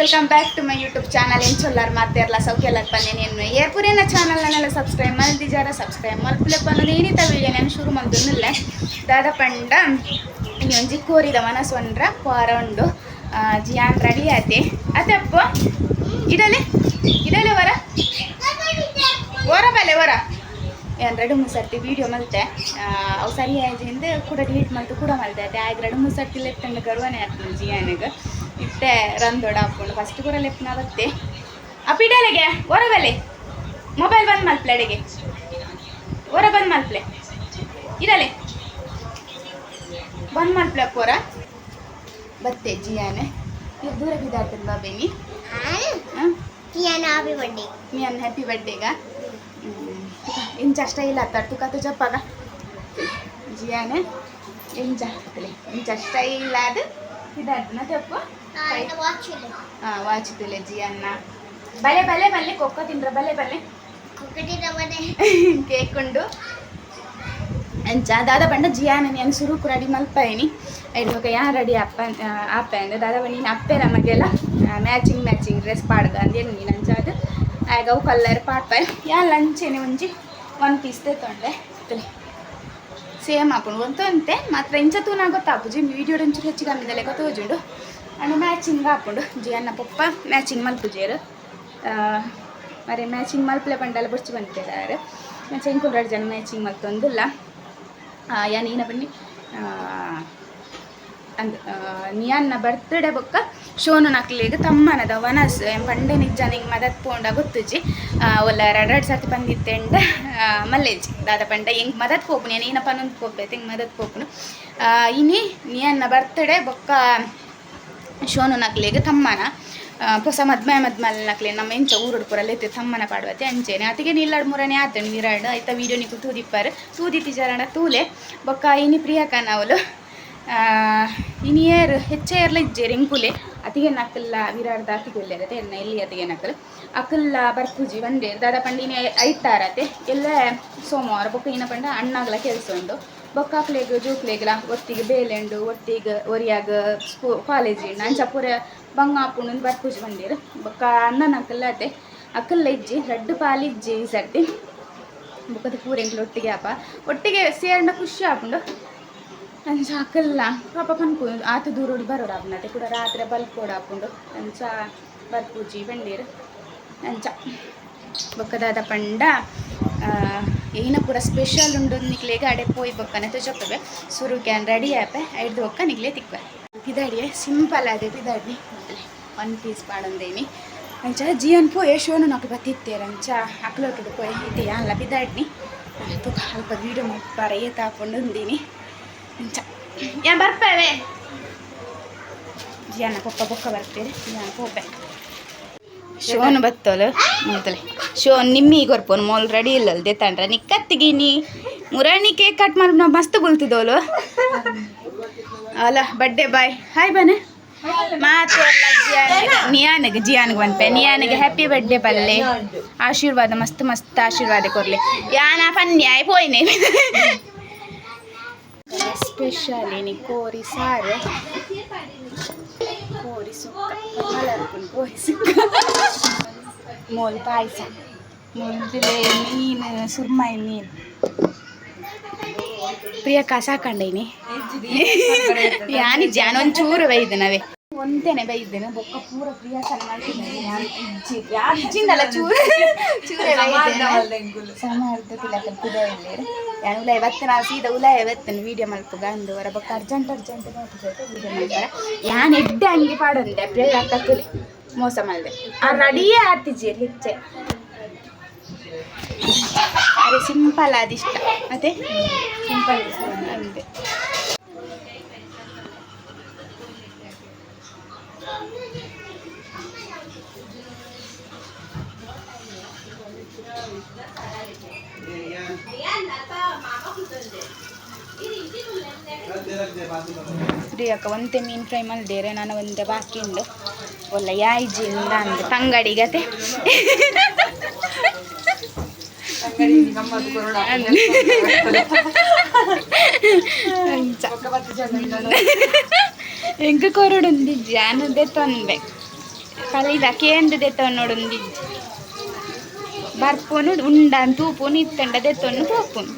Welcome back to my YouTube channel ಏನು ಚೊಲ್ಲಾರ ಮಾತಾರಲ್ಲ ಸೌಖ್ಯ ಪನ್ನೆ నేను ಏರ್ಪುರಿನ ಚಾನಲ್ನೆಲ್ಲ ಸಬ್ಸ್ಕ್ರೈಬ್ ಮಲ್ದಿಜಾರ ಸಬ್ಸ್ಕ್ರೈಬ್ ಮಲ್ಪಲೆ ಅನ್ನೋದು ಏನಿತ ವೀಡಿಯೋ ನಾನು ಶುರು ಮಂದುನ್ನಿಲ್ಲ ದಾದ ಪಂಡ ಒಂಜಿ ಕೋರಿದ ಮನಸ್ಸು ಪಾರ ಉಂಡು. ಆ, ಜಿಯಾನ್ ರೆಡಿ ಆತೆ. ಅದಪ್ಪ ಇಡಲೆ ಇಡಲೆ ವರ? ವರ ಬಲೆ ವರ? ಏನು ಎರಡು ಮೂರು ವೀಡಿಯೋ ಮಲ್ತೆ. ಅವು ಸರಿ ಆಯ್ತು ಕೂಡ ಡಿಲೀಟ್ ಮಾಡ್ತು ಕೂಡ ಮಲ್ತೆ ಆಯ್ತು ಎರಡು ಮೂರು ಸರ್ತಿ ಗರ್ವನೇ ಆಗ್ತದೆ ಜಿಯಾನಿಗೆ. ಇತ್ತೆ ರಂದೊಡ ಹಾಕೊಂಡು ಫಸ್ಟ್ ಕೂರಲ್ಲಿ ನಾ ಬತ್ತೆ ಆ ಪಿಡಲೆಗೆ ಹೊರಬಲೆ ಮೊಬೈಲ್ ಬಂದ್ ಮಲ್ಪ್ಲೆ ಅಡಿಗೆ. ಹೊರ ಬಂದ್ ಮಲ್ಪ್ಲೆ. ಇರಲೆ. ಬಂದ್ ಮಲ್ಪ್ಲೆ ಪೋರ ಬತ್ತೆ ಜಿಯಾನೆ. ಇವ್ರು ದೂರ ಬಿದ್ದಾಡ್ತದೆ ಬಾಬೇನಿ. ಹ್ಯಾಪಿ ಬರ್ಡೇ ಮೀ ಅನ್ನ ಹ್ಯಾಪಿ ಇಲ್ಲ ಅತ್ತಾಡ್ತು ಕತ್ತು ಜಪ್ಪಾಗ ಜಿಯಾನೆ ಇಂಚ ಇಂಚಷ್ಟ ಇಲ್ಲ ಅದು. ಇದಾಡ್ತಾನ ತಪ್ಪು ವಾಚುತ್ತಿಲ್ಲ ಜಿ ಅನ್ನ ಬಲೆ ಬಲೆ ಬಲೆ ಕೊಕ್ಕೋ ತಿನ್ರ ಬಲೆ ಬಲೆ ಕೇಕೊಂಡು ದಾದಾ ಬಂಡ ಜಿಯಾನ ನಾನು ಸುರುಕು ರೆಡಿ ಮಲ್ಪಾಯಿನಿ ಇವಾಗ ಯಾ ರೆಡಿ ಅಪ್ಪ ಅಪ್ಪ ಅಂದ್ರೆ ದಾದಾ ಬಂದು ನೀನು ಅಪ್ಪೆ ನಮಗೆಲ್ಲ ಮ್ಯಾಚಿಂಗ್ ಮ್ಯಾಚಿಂಗ್ ಡ್ರೆಸ್ ಪಾಡ್ದ ಅಂದೆ ನೀನು ಅಂಜಾದ ಆಗ ಅವು ಕಲ್ಲರ್ ಪಾಡ್ಪಾಯಿ ಯಾ ಲಂಚೇನೆ ಒಂಜಿ ಒನ್ ಪೀಸ್ ತೊಂಡೆ ತಲೆ ಸೇಮ್ ಆಪುಂಡು ಒಂದು ಅಂತೆ ಮಾತ್ರ ಇಂಚ ತೂನ ಗೊತ್ತಾಪುಜಿ ವಿಡಿಯೋ ಒಂಚೂರು ಹೆಚ್ಚಿಗೆ ಅಮ್ಮಿದಲ್ಲೇ ಗೊತ್ತೋಜುಂಡು అండ్ మ్యాచింగ్ కాకుండా ಜಿ పప్ప మ్యాచింగ్ ಮ್ಯಾಚಿಂಗ್ చేయరు మరి ಮ್ಯಾಚಿಂಗ್ ಮಲ್ಪಲೆ ಪಂಡಲ ಬುಡ್ಚಿ ಬಂದಿದ್ದಾರೆ ಮ್ಯಾಚಿಂಗ್ ಕುಲ್ರಾಡ್ ಜನ ಮ್ಯಾಚಿಂಗ್ ಮಲ್ತೊಂದಿಲ್ಲ. ಯಾ, ನೀನ ಬನ್ನಿ. ಅಂದ್ ನಿಯನ್ನ ಬರ್ತ್ಡೇ ಬೊಕ್ಕ ಶೋನು ನಕ್ಲಿಗೆ ತಮ್ಮನದ ವನಸ್ ಪಂಡೆ ನಿಜ ನಿಂಗೆ ಮದತ್ ಪೋಂಡ ಗೊತ್ತುಜಿ ಒಲ್ಲ ಎರಡು ಎರಡು ಸರ್ತಿ ಬಂದಿತ್ತೆಂಡ ಮಲ್ಲೇಜಿ ದಾದ ಪಂಡ ಹೆಂಗೆ ಮದತ್ ಪೋಪುನು? ಏನು ನೊಂದು ಅನ್ನೊಂದು ಪೋಪೆ ಹೆಂಗೆ ಮದತ್ ಪೋಪುನು? ಇನಿ ನಿಯನ್ನ ಬರ್ತ್ಡೇ ಬೊಕ್ಕ ಶೋನು ನಕ್ಲಿಗೆ ತಮ್ಮನ ಪೊಸ ಮದ್ಮೆ, ಮದ್ಮಲ್ ನಕ್ಲೆ, ನಮ್ಮ ಎಂಚ ಊರುಡು ಪೂರಲ್ಲಿ ಇತ್ತು ತಮ್ಮನ ಪಾಡುವತ್ತೆ ಅಂಚೆನೆ ಅತಿಗೆ ನಿಲ್ಲಡ್ ಮೂರನೇ ಆತನು ವಿರಾಡ್ ಐತ ವೀಡಿಯೋ ನಿಕ್ಕು ತೂದಿಪ್ಪಾರು. ತೂದಿತಿ ಜರಣ ತೂಲೆ. ಬೊಕ್ಕ, ಇನಿ ಪ್ರಿಯಕ ನಾವಲು. ಇನಿಯರ್ ಹೆಚ್ಚೇರ್ಲ ಇಜ್ಜೇರು ಎಂಕುಲೆ ಅತಿಗೆ ನಕ್ಕಲ್ಲ ವಿರಾಡ್ದ ಅತಿಗೆ ಇರತ್ತೆ ಎನ್ನ ಎಲ್ಲಿ ಅತಿಗೆ ನಕ್ಕಲು ಅಕ್ಕಲ್ಲ ಬರ್ಪೂಜಿ ಒಂದೇ. ದಾದ ಪಂಡಿನ ಐತಾರತೆ ಎಲ್ಲ ಸೋಮವಾರ ಬೊಕ್ಕ ಇನ್ನ ಪಂಡ ಅಣ್ಣಾಗಲ ಕೆಲಸ ಉಂಡು ಬೊಕ್ಕಾಕ್ಲೆಗ್ ಜೋಕ್ಲೆಗ್ಲ ಒತ್ತಿಗೆ ಬೇಲೆಂಡು ಒತ್ತಿಗೆ ಒರಿಯಾಗ ಸ್ಕೂ ಕಾಲೇಜ್ ಅಂಚ ಪೂರ ಬಂಗಾಪುಂಡು ಬರ್ಪುಜಿ ಬಂದಿರು. ಬೊಕ್ಕ ಅಣ್ಣನ ಅಕ್ಕಲ್ಲ ಅತ್ತೆ ಅಕ್ಕಲ್ಲ ಇಜ್ಜಿ, ರಡ್ಡು ಪಾಲಿ ಇಜ್ಜಿ ಈ ಸರ್ತಿ. ಬೊಕ್ಕದ ಒಟ್ಟಿಗೆ ಆಪ. ಒಟ್ಟಿಗೆ ಸೇರ್ನ ಖುಷಿ ಆಪುಂಡು. ಅಂಚ ಅಕ್ಕಲ್ಲ ಪಾಪ ಪನ್ಪು ಆತ ದೂರೋಡಿ ಬರೋರು ಆಪುಂಡು. ಅತ್ತೆ ಕೂಡ ರಾತ್ರಿ ಬಲ್ಪೋಡು ಆಪುಂಡು. ಅಂಚ ಬರ್ಪೂಜಿ ಬಂದಿರು. ಅಂಚ. ಬೊಕ್ಕದಾದ ಪಂಡ ಏನ ಪೂರ ಸ್ಪೆಷಲ್ ಉಂಡು ನಿಕ್ಲೆಗೆ ಅಡೆ ಪೋಯ್ ಬೊಕ್ಕನೆ ಸುರು ಕ್ಯಾನ್ ರೆಡಿ ಆಪೆ ಐದು ಬೊಕ್ಕ ನಿಕ್ಲೆ ತಿಕ್ವೆ. ಪಿದಾಡಿಯೆ ಸಿಂಪಲ್ ಅದೇ ಪಿದಾಡಿ ಒನ್ ಪೀಸ್ ಪಾಡೊಂದೇನಿ ಅಂಚ ಜಿಯನ್ ಪೋಯೆ ಶೋನು ನಾಕು ಬತ್ತಿತ್ತೇರ ಅಂಚ ಅಕ್ಲೋಟುಡು ಪೋಯ್ ಇದೆಯಾ ಅಲ್ಲ ಪಿದಾಡ್ನಿ. ತೂಕ ಅಲ್ಪ ವೀಡಿಯೋ ಮುಪ್ಪಾರ ಏತ ತಾಕೊಂಡು ಅಂದೀನಿ. ಅಂಚ, ಯಾ ಬರ್ಪೇವೆ ಜಿಯಾನ ಪೊಕ್ಕ ಬೊಕ್ಕ ಬರ್ತೀರಿ ಜಿಯಾನ ಪೋಪೆ ಶೋನ್ ಬತ್ತೋಲು ಮೊದಲೇ ಶೋನ್ ನಿಮ್ಮಿ ಕೊರ್ಪೋನು ಮೋಲ್ ರೆಡಿ ಇಲ್ಲಲ್ ದೇತಾಂಡ್ರ ಕತ್ತಿಗೀನಿ, ಮುರಾಣಿ ಕೇಕ್ ಕಟ್ ಮಾಡಿ, ನಾವು ಮಸ್ತ್ ಬುಲ್ತಿದ್ದೋಲು ಅಲ್ಲ ಬಡ್ಡೆ ಬಾಯ್ ಹಾಯ್ ಬನೆ ಮಾತು ನಿಯಾನಿಗೆ ಜಿಯಾನಿಗೆ ಬಂತೆ. ನಿಯಾನಿಗೆ ಹ್ಯಾಪಿ ಬರ್ಡೇ ಬಲ್ಲೆ ಆಶೀರ್ವಾದ, ಮಸ್ತ್ ಮಸ್ತ್ ಆಶೀರ್ವಾದ ಕೊರ್ಲಿ ಯಾನ ಪನ್ಯಾಯ್ ಪೋಯ್ನೆ. ಸ್ಪೆಷಲ್ ಕೋರಿ ಸಾರು. ಸುಕ್ಕ. ಸುಕ್ಕ ಮೋಲ್ ಪಾಯಸ. ಮೊದಲೇ ಮೀನು ಸುರ್ಮಾಯಿ ಮೀನು. ಕಸ ಕಂಡೈನಿ ಯಾನಿ ಜಾನ ಒಂಚೂರು ಬೈದನವೇ ಒಂದೇನೆ ಬೈದ್ದೇನೆ ಬೊಕ್ಕ ಪೂರ ಪ್ರಿಯಕನ ಮಾಡ್ತಿದ್ದೇನೆ ನಾನು ಇಜ್ಜಿ? ಯಾರು ಇಜ್ಜಿಂದಲ್ಲ ಚೂರು ಚೂರೇ ತಿಲಕ ಕುದವಲ್ಲೇರು ನಾನು ಉಲಾಯ ಇವತ್ತು ನಾವು ಸೀದಾ ಉಲಾಯ ಇವತ್ತೇನೆ ವೀಡಿಯೋ ಮಲ್ಪುಗ ಅಂದು ಅವರ ಬೊಕ್ಕ ಅರ್ಜೆಂಟ್ ಅರ್ಜೆಂಟ್ ನೋಡ್ತಿದ್ದೆ ವೀಡಿಯೋ ಮಾಡ್ತಾರೆ ಯಾನ್ ಎಡ್ಡೆ ಅಂಗಿ ಪಾಡಂದೆ ಪ್ರಿಯಕ್ಕ ಕುಲಿ ಮೋಸ ಮಾಡಿದೆ. ಆ ರೆಡಿಯೇ ಆತಿಜಿ ಹೆಚ್ಚೆ ಅರೆ ಸಿಂಪಲ್ ಅದಿಷ್ಟ ಅದೇ ಸಿಂಪಲ್ ಅಂದೆ ಪ್ರಿಯಕ್ಕ ಒಂತೆ ಮೀನು ಫ್ರೈ ಮಲ್ದೇರೆ ನಾನು ಒಂದೆ ಬಾಕಿ ಉಂಡು. ಒಲ್ಲ ಯಾಯ್ಜಿಂದ ಅಂದೆ ತಂಗಡಿಗತೆ ಎಂಕ ಕೊರಡುಂದಿ ಜಾನದೆ ತೊಂದೆ ಕಲಿದ ಕೇಂದ್ರ ದೆತ್ತವನ್ನು ಬರ್ಪೋನು ಉಂಡಾನ್ ತೂಪುನು ಇತ್ತಂಡ ದೆತ್ತನ್ನು ಪೋಪುನು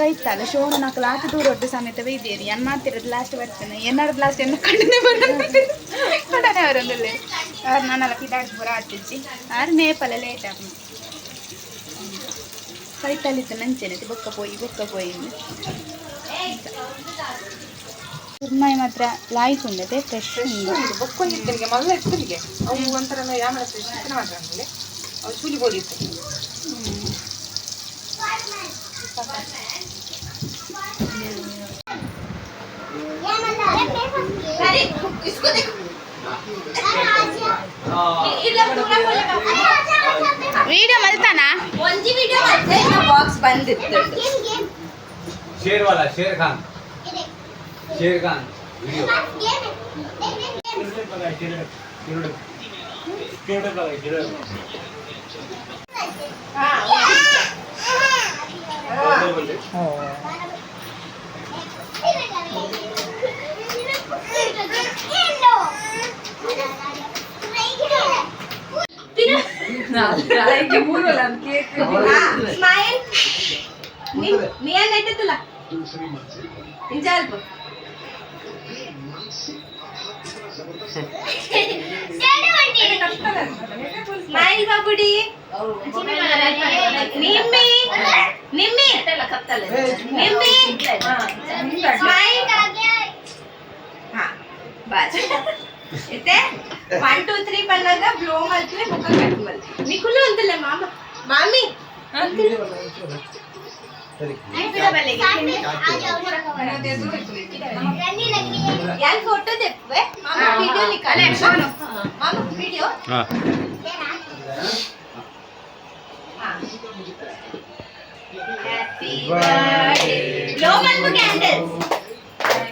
ಕೈತಲ್ಲ ಶೋಣ ನಾಲ್ಕು ಲಾಸ್ಟ್ ದೂರ ಒಟ್ಟು ಸಮೇತ ಬೈದೇರಿ ಏನು ಮಾಡ್ತಿರೋದು ಲಾಸ್ಟ್ ಬರ್ತೇನೆ. ಏನಾದ್ರು ಲಾಸ್ಟ್ ಏನು ಕಣ್ಣನೆ ಬರೋದು ಕಡನೆ ಬರೋದಿಲ್ಲ ನಾನು ನಾನೆಲ್ಲ ಪಿದಾಡ್ಸಿ ಬರೋ ಆತಿಜ್ಜಿ ಆರು ನೇಪಾಲ ಲೇಟ್ ಆಗ ಕೈತಲ್ಲಿತ್ತು ನಂಚೆನೆ ಬೊಕ್ಕ ಪೋಯಿ ಬೊಕ್ಕ ಪೋಯಿ ಸುರ್ಮಾಯಿ ಮಾತ್ರ ಲಾಯ್ಕೊಂಡದೆ ಫ್ರೆಶ್ ಬೊಕ್ಕೊಂಡಿದ್ದೆ ಮೊದಲ ಇರ್ತದೆ ಅವು ಒಂಥರ ಯಾವ ಚಿಕನ್ ಮಾತ್ರ ಆಮೇಲೆ ಅವು ವಿಡಿಯೋ ಮಲ್ತಾನಾ? ಬಾಕ್ಸ್ ಬಂದಿತ್ತು. ಶೇರ್ವಾಲ ಶೇರ್ ಖಾನ್ श्रीकांत व्हिडिओ बघा किरड किरड किरड बघा किरड നീ ഞാൻ നെറ്റത്തില്ല ഇഞ്ചാൽപ്പോ స్మైల్ బాబుడి నిమ్మి నిమ్మి నిమ్మి స్మైల్ బాస్ అయితే వన్ టూ త్రీ பண்ணாத ப்ளோ மாதிரி முகம் கட்டுமல் நிக்குள்ள வந்துல மாமா மாமி फोटो देखवे मामा वीडियो निकाले सुनो मामा वीडियो हां हैप्पी बर्थडे ग्लोबल को candles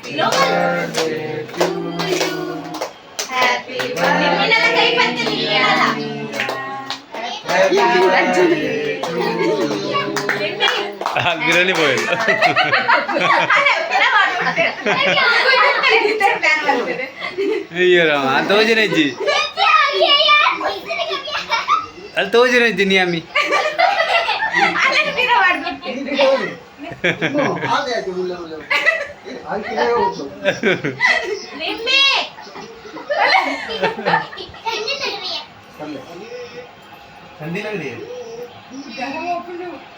global to you happy birthday निन्नला ಕೈ ಪತ್ತೆ ನಿನ್ನೆಲ್ಲ हैप्पी बर्थडे গিরানি বয়েল అయ్యో తోజనేజ్జి అది తోజనేజ్జి నీ అమ్మి కందిలో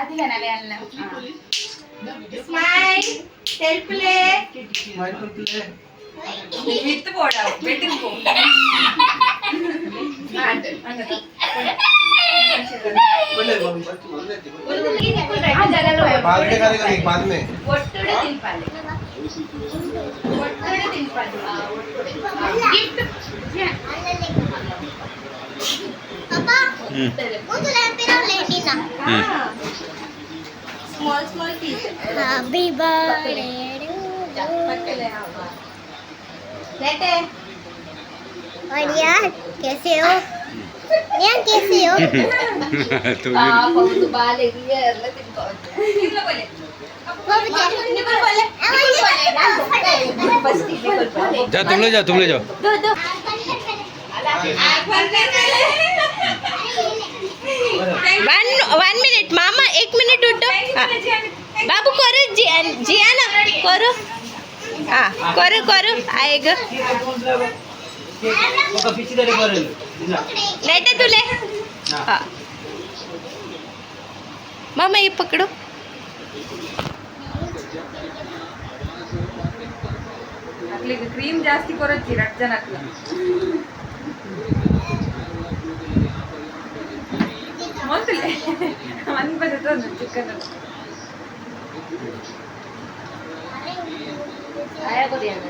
അതിലല്ല സ്മൈൽ സെൽഫിലേ സ്മൈൽ സെൽഫിലേ വിത്ത് പോടാ വെട്ടിൽ പോകും बाद में करेगा एक बाद में ಒಟ್ಟುಡೆ ತಿನ್ಪಾಲೆ ಒಟ್ಟುಡೆ ತಿನ್ಪಾಲೆ gift small small piece Happy birthday ಪಕ್ಕಲೆ ಲೆಟೆ और यार कैसे हो जाओ तुम ले जाओ। एक मिनट उठो। बाबू करो जिया ना करो। हाँ करो करो आएगा। ఒక పిచ్చి దగ్గర బరువు లైట్ తులే. ಕ್ರೀಮ್ ಜಾಸ್ತಿ ಕೊರತ್ತೀರ ಜನ ಜನಕ್ಕೆ ಮೊದಲೇ ಒಂದು ಬರುತ್ತೆ ಒಂದು ಚಿಕ್ಕನ ಆಯಾಗೋದಿಯಲ್ಲ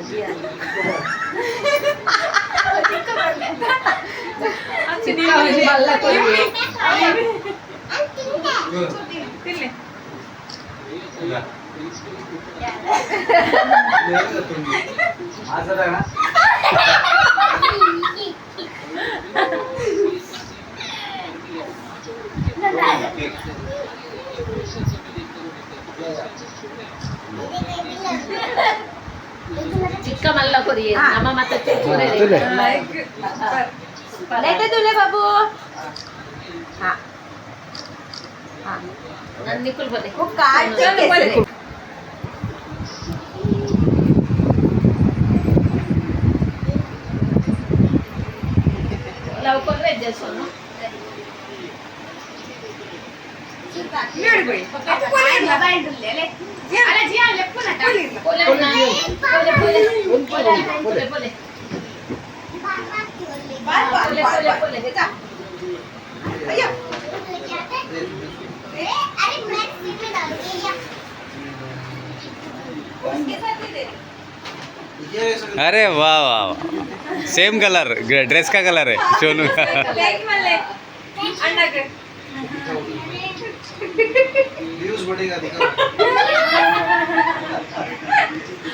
ಚಿಕ್ಕ ಮಲ್ಲ ಕೊರಿ ನಮ್ಮ ಮತ್ತೆ लेते तुले बाबू हा हा निकुल बोले हो काय लवकर नाही दे सोनं बोले बोले बोले बोले ले जा। भैया। अरे मैं सीट में अरे वाह वाह वाह। सेम कलर ड्रेस का कलर है सोनू का।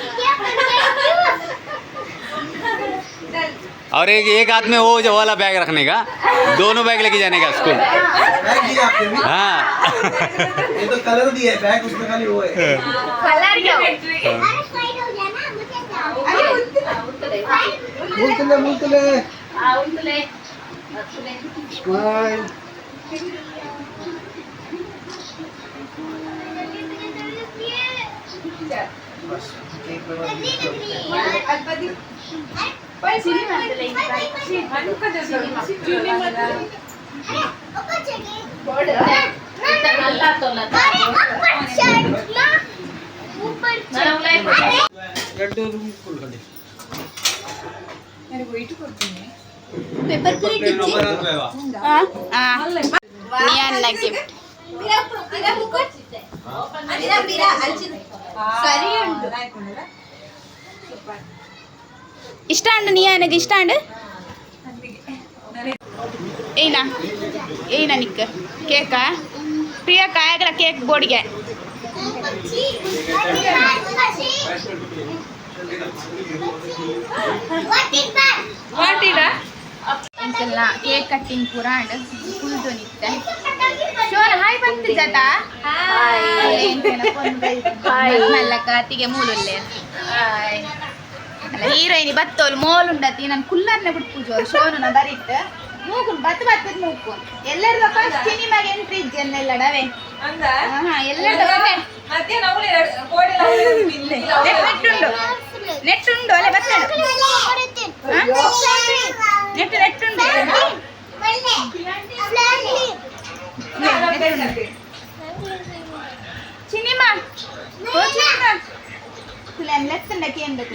और एक एक हाथ में वो जो वाला बैग रखने का दोनों बैग लेके जाने का स्कूल हाँ। ये तो कलर दिया है बैग उसमें खाली वो है। पेपर प्लेट इच्छी हाँ हाँ। मियान ना गिफ्ट ಇಷ್ಟ అండి ನೀ ఆయనకి ಇಷ್ಟ అండి ఈయన ఈయన నీకు కేకా ಪ್ರಿಯ ಕಾಯಗಳ ಕೇಕ್ ಬೋರ್ಡ್ಗೆ. ಕೇಕ್ ಕಟ್ಟಿಂಗ್ ಪೂರ ಅಂಡ್ ಫುಲ್ ದೊನಿತ್ತೆ ಹಾಯ್ ಬಂತು ಜಟ ಮಲ್ಲಕ್ಕ ಅತ್ತಿಗೆ ಹಾಯ್ ಹೀರೋಯಿನಿ ಬತ್ತೋಲ್ ಮೋಲ್ ಉಂಡತಿ ನಾನು ಕುಲ್ಲರ್ನ ಬಿಟ್ಪೂಜು ಶೋನು ಬರೀಟ್ ಮೂಗುನ್ ಬತ್ ಬತ್ ಮೂಗುನ್. ಎಲ್ಲರದ ಸಿನಿಮಾಗೆ ಸಿನಿಮಾಗ ಎಂಟ್ರಿ ಇಜ್ಜನ್ನೆಲ್ಲ ಡವೆ ನೆಟ್ ಉಂಡು ಅಲ್ಲೇ ಬರ್ತೇನೆ ನೆಟ್ ನೆಟ್ ಉಂಡು. చిన్నిమా ಲೆತ್ತಂಡಕ್ಕೆ ಏನ್ ಬೇಕು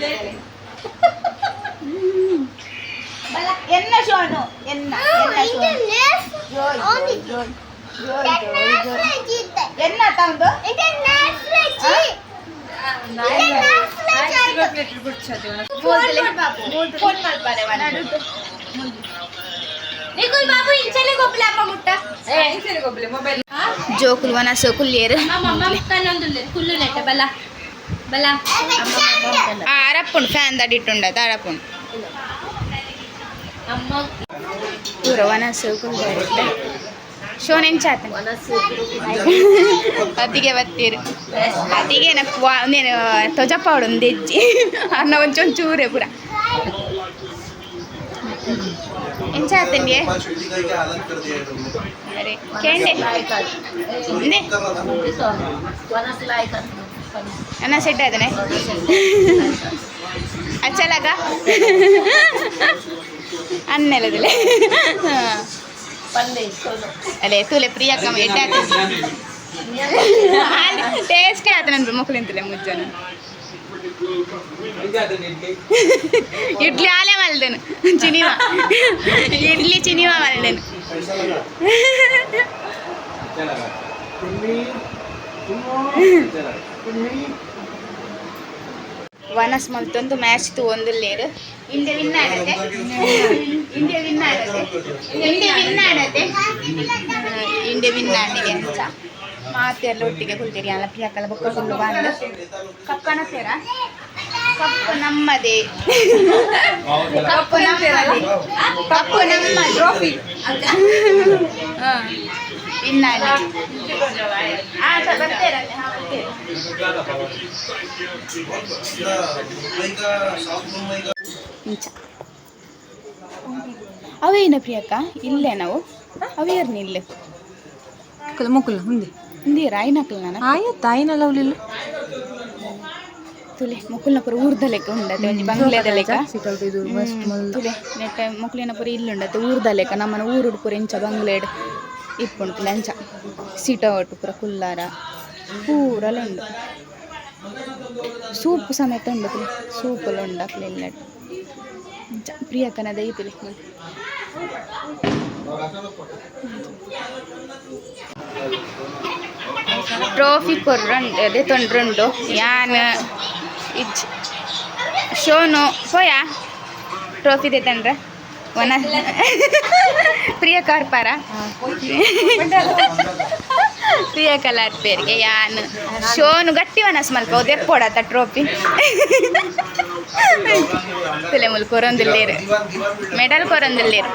ಎನ್ನ ಶೋನು ಎನ್ನ ಎನ್ನ ತಂದು ಫೋನ್ ಮಾಡ್ಬಾರೆ జోకులు మన సోకులు లేరు. అరప్పుడు ఫ్యాన్ తడిట్టుండ అరప్పుడు. రవాణా సోకులు తడిట్ట షో నేను చేస్తాను అతిగే బతీరు అతిగే నాకు నేను తొజపాడు తెచ్చి. అన్న కొంచెం చూరే పూర ಎಂಚ ಆತಂಗೆ ಕೇಂಡೆ. ಅನ್ನ ಸೆಟ್ ಆದನೆ ಅಚ್ಚಲಾಗ. ಅನ್ನೆಲ್ಲದಿಲ್ಲ ಅಲ್ಲೇ ತೂಲೆ ಪ್ರಿಯಕ್ಕ ಎಡ್ಡೆ ಆತ ಟೇಸ್ಟೇ ಆತ ನನ್ನ ಮೊಕ್ಕಲಿಂತಲೇ ಮುಜ್ಜನ. ಇಡ್ಲಿ ಆಲೆ వాళ్ళదేను చినివా ಇಡ್ಲಿ చినివా వాళ్ళదేను ವನಸ್ ಮಲ್ತೊಂದು ಮ್ಯಾಚ್ ತೊಗೊಂದಿಲ್ಲೇರು ಇಂಡಿಯಾ ವಿನ್ ಆಡತ್ತೆ ಇಂಡಿಯಾ ವಿನ್ ಆಡತ್ತೆ ಇಂಡಿಯಾ ವಿನ್ ಆಡತ್ತೆ ಇಂಡಿಯಾ ವಿನ್ ಆಡಿದೆ ಅಂತ. ಮಾತೆಲ್ಲ ಒಟ್ಟಿಗೆ ಕುಲ್ತೀರಿ ಅಲ್ಲ ಪ್ರಿಯಾಕಲ್ಲ ಬೊಕ್ಕ ಸುಳ್ಳು ಬಂದು ಕಪ್ಪನ ಸೇರ? ಕಪ್ಪು ನಮ್ಮದೇ. ಕಪ್ಪು ನಮ್ಮದೇ. ಕಪ್ಪು ನಮ್ಮ ಟ್ರೋಫಿ ಇನ್ನ ಅವೇನ ಪ್ರಿಯಕ್ಕ ಇಲ್ಲೇ ನಾವು. ಅವೇರ್ನಿಲ್ಲ ಮುಕುಲ್ ಮುಂದೆ. ಹುಂದಿ ಹಿಂದಿ ರಾಯಿನಕಲ್ ನಾನು ಆಯ್ತು ಆಯ್ನಲ್ಲ ಅವಲಿಲ್ಲ ತುಲೆ ಮುಕುಲ್ನ ಪುರ ಊರ್ದ ಲೆಕ್ಕ ಉಂಡತೆ ಒಂಜಿ ಬಂಗ್ಲೆದ ಲೆಕ್ಕ ಇದು ಹ್ಮ್, ತುಲೆ ನೆಟ್ಟ ಮುಕ್ಲಿನ ಪುರ ಇಲ್ಲುಂಡತೆ ಊರ್ದ ಲೆಕ್ಕ ನಮ್ಮನ ಊರುಡು ಪುರ ಇಂಚ ಬಂಗ್ಲೆಡ್ ಇಪ್ಪುಂಡು ತುಲೆ ಅಂಚ ಸೀಟ ಒಟ್ಟು ಪುರ ಕುಲ್ಲಾರ ಪೂರಲ ಉಂಡು ಸೂಪ್ ಸಮೇತ ಉಂಡು ತುಲೆ ಸೂಪುಲ ಉಂಡು ಅಕ್ಲೆ ಇಲ್ಲ ಇಂಚ ಪ್ರಿಯಕ್ಕನದ ಟ್ರೋಫಿ ಕೊರ್ರಂಡು ಅದೇ ತೊಂಡ್ರಂಡು ಯಾನ್, ಇಜ್, ಶೋನು ಹೋಯಾ ಟ್ರೋಫಿ ತಂದ್ರ. ವನ ಪ್ರಿಯ ಕಾರ್ಪಾರ. ಪ್ರಿಯ ಕಲರ್ ಪೇರಿಗೆ ಯಾನ್, ಶೋನು ಗಟ್ಟಿ ವನಸ್ ಮಲ್ಪ ದೆಪ್ಪೋಡತ್ತ ಟ್ರೋಫಿ ತಲೆ ಮುಲ್ ಕೊರೊಂದಿಲ್ಲೇರು ಮೆಡಲ್ ಕೊರೊಂದಿಲ್ಲೇರು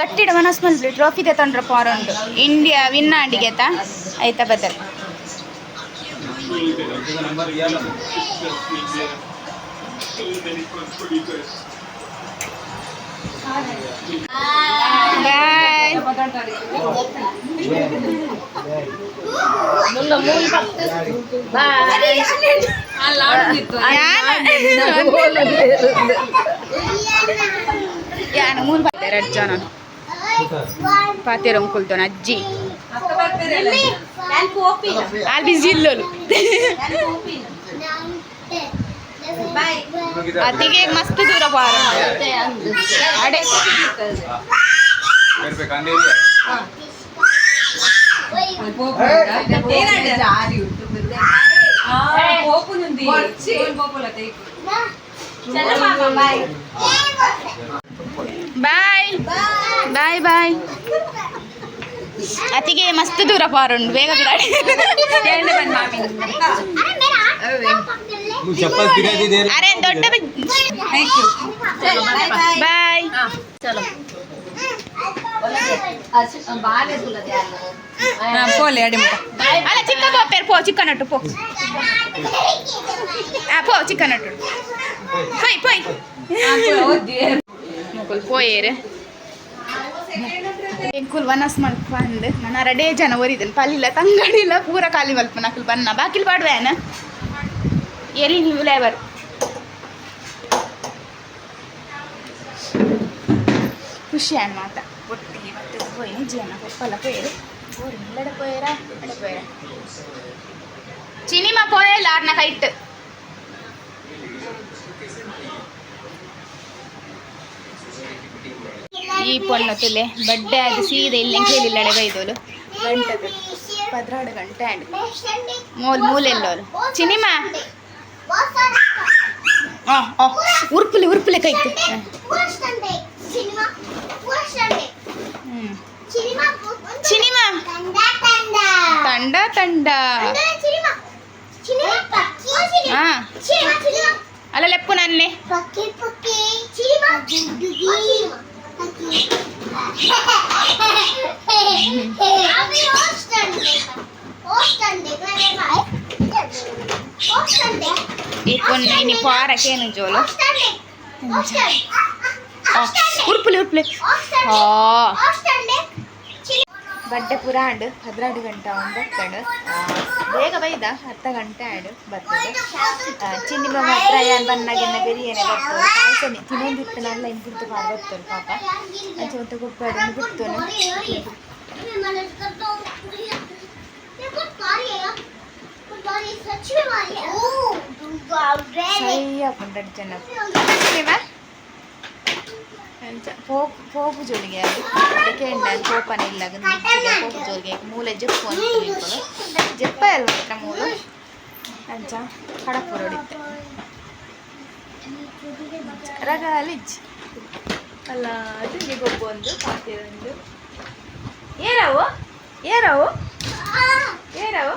ಗಟ್ಟಿಡ ಮನಸ್ ಮಲ್ಪಿ ಟ್ರೋಫಿ ತಂಡ್ರ ಪಾರೊಂದು ಇಂಡಿಯಾ ವಿನ್ ಆಡಿಗೆತ ಆಯ್ತಾ ಬದಲ್. ಬಾಯ್ ಯಾನ ಮೂಲ್ ಬರ್ತಾರೆ ಎರಡು ಜನ ಪಾತಿರ ಅಂಕುಲ್ತೋನ ಅಜ್ಜಿ ನಾನು ಕೋಪಿಲ್ಲ ಅಲ್ಲಿ ಬಿಸಿ ಇಲ್ಲೋಲು ಬಾಯ್ ಅತಿಗೆ ಮಸ್ತ್ ದೂರ ಬಾರ ಅಡೆ ಚಲೋ ಮಾಮ ಬಾಯ್ ಬಾಯ್ ಬಾಯ್ ಬಾಯ್ ಅತಿಗೆ ಮಸ್ತ್ ದೂರ ಪಾರುಂಡು ಬೇಗ ಬಿಡಾಡಿ ಚಪ್ಪಲ್ ತಿರೋದಿದೆ ಅರೆ ದೊಡ್ಡ ಬಾಯ್ ಬಾಯ್ ಬಾಯ್ ಪೋಲೆ ಅಡಿ ಮುಖ ಅಲ್ಲ ಚಿಕ್ಕ ಪೋಪೇರ್ ಪೋ ಚಿಕ್ಕ ನಟ್ಟು ಪೋ ಆ ಪೋ ಚಿಕ್ಕ ನಟ್ಟು ಪೋಯ್ ಪೋಯ್ ಮುಕುಲ್ ಪೋಯೇರು ಎಂಕುಲ್ ವನಸ್ ಮಲ್ಪ ಅಂದ್ ನನ್ನ ರಡೇ ಜನ ಒರಿದನ್ ಪಲ್ಲಿಲ್ಲ ತಂಗಡಿಲ್ಲ ಪೂರ ಖಾಲಿ ಮಲ್ಪ ನಕಲ್ ಬನ್ನ ಬಾಕಿಲ್ ಪಾಡ್ವೇನ ಎಲ್ಲಿ ನೀವು ಲೇಬರ್ ಖುಷಿ ಅನ್ ಮಾತ ಒಟ್ಟಿಗೆ ಮತ್ತೆ ಪೋಯ್ ಜನ ಪಲ್ಲ ಪೋಯರು ಓರ್ ಇಲ್ಲಡ ಪೋಯರ ಅಡ ಪೋಯರ ಚಿನಿಮಾ ಪೋಯಲ್ಲ ಆರ್ನ ಕೈಟ್ ಈ ಪೊಣ್ಣು ತುಲೆ ಬಡ್ಡೆ ಅದು ಸೀದೆ ಇಲ್ಲ ಕೇಳಿಲ್ಲಡೆ ಬೈದೋಲು ಗಂಟದು ಪದ್ರಾಡು ಗಂಟೆ ಆಂಡ್ ಮೂಲ್ ಮೂಲೆಲ್ಲೋಲು ಚಿನಿಮಾ ಆ, ಆ, ಉರ್ಪುಲೆ ಉರ್ಪುಲೆ ಕೈತು ಹ್ಮ್ ಚಿನಿಮಾ ತಂಡ ತಂಡ ಹಾ అలా లెప్పు నన్నే ఇప్పుడు నేను పారకేను జోలో ఉరుపులే ఉరుపులే ಬಡ್ಡೆ ಪುರ ಆಡು ಹದಿನಾರು ಗಂಟೆ ಒಂಬತ್ತಡು ಬೇಗ ಬೈದ ಹತ್ತು ಗಂಟೆ ಆಡು ಬರ್ತದೆ. ಚಿನ್ನಿ ಚಿನ್ನಿಮ ಮಾತ್ರ ಯಾನ್ ಬನ್ನಾಗೆನ್ನ ಬಿರಿಯಾನಿ ಬರ್ತದೆ. ಕಾಯ್ತಾನೆ ತಿನ್ನೊಂದಿತ್ತು ನಲ್ಲ ಇನ್ ಬಿಡ್ತು ಪಾರ ಬರ್ತಾರೆ ಪಾಪ. ಅಂಚೆ ಮತ್ತೆ ಗುಪ್ಪಾಡು ಬಿಡ್ತೋನು ಸೈ ಹಾಕೊಂಡಾಡು ಚೆನ್ನಾಗಿ ಚಿನ್ನಿಮ? ಅಂಚ ಪೋಪು ಪೋಪು ಜೋಳಿಗೆ ಅದು ಅದಕ್ಕೆ ಎಂಡ ಪೋಪನ ಇಲ್ಲ ಪೋಪು ಜೋಳಿಗೆ ಮೂಲೆ ಜಪ್ಪು ಅಂತ ಜಪ್ಪ ಅಲ್ವ ಮೂಲು ಅಂಚ ಕಡಪು ಹೊಡಿತೆ. ರಗಾಲಿಜ್ ಅಲ್ಲ ಅದಿಗೆ ಗೊಬ್ಬು ಒಂದು ಪಾತಿರೊಂದು ಏರವು ಏರವು ಏರವು